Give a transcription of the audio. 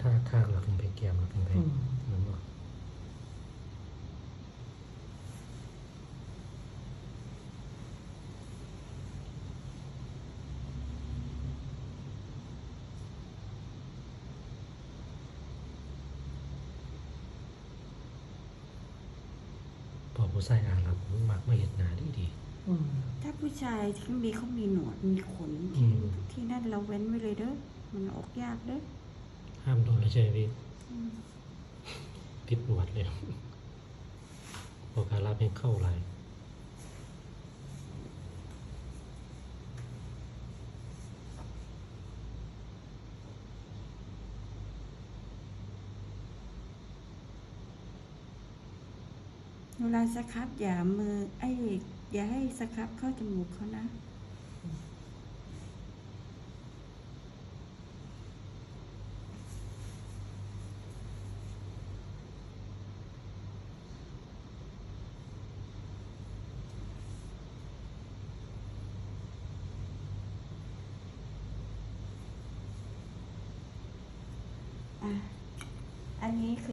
ท่าข้างเราถึงไปแกมเราถึงไปอืมนั่นบ่พอผู้ใส่อ่านแล้วผมมักไม่เห็นหน้าดีดีอืมถ้าผู้ชายที่มีเขามีหนวดมีขนอืมที่นั่นเราเว้นไว้เลยเด้อมันออกยากเด้อ ห้ามโดนเลยใช่ไหมพี่ติดหนวดเลยพอการรับให้เข้าไรเวลาสครับอย่ามือไอ้อย่าให้สครับเข้าจมูกเขานะ อันนี้คือ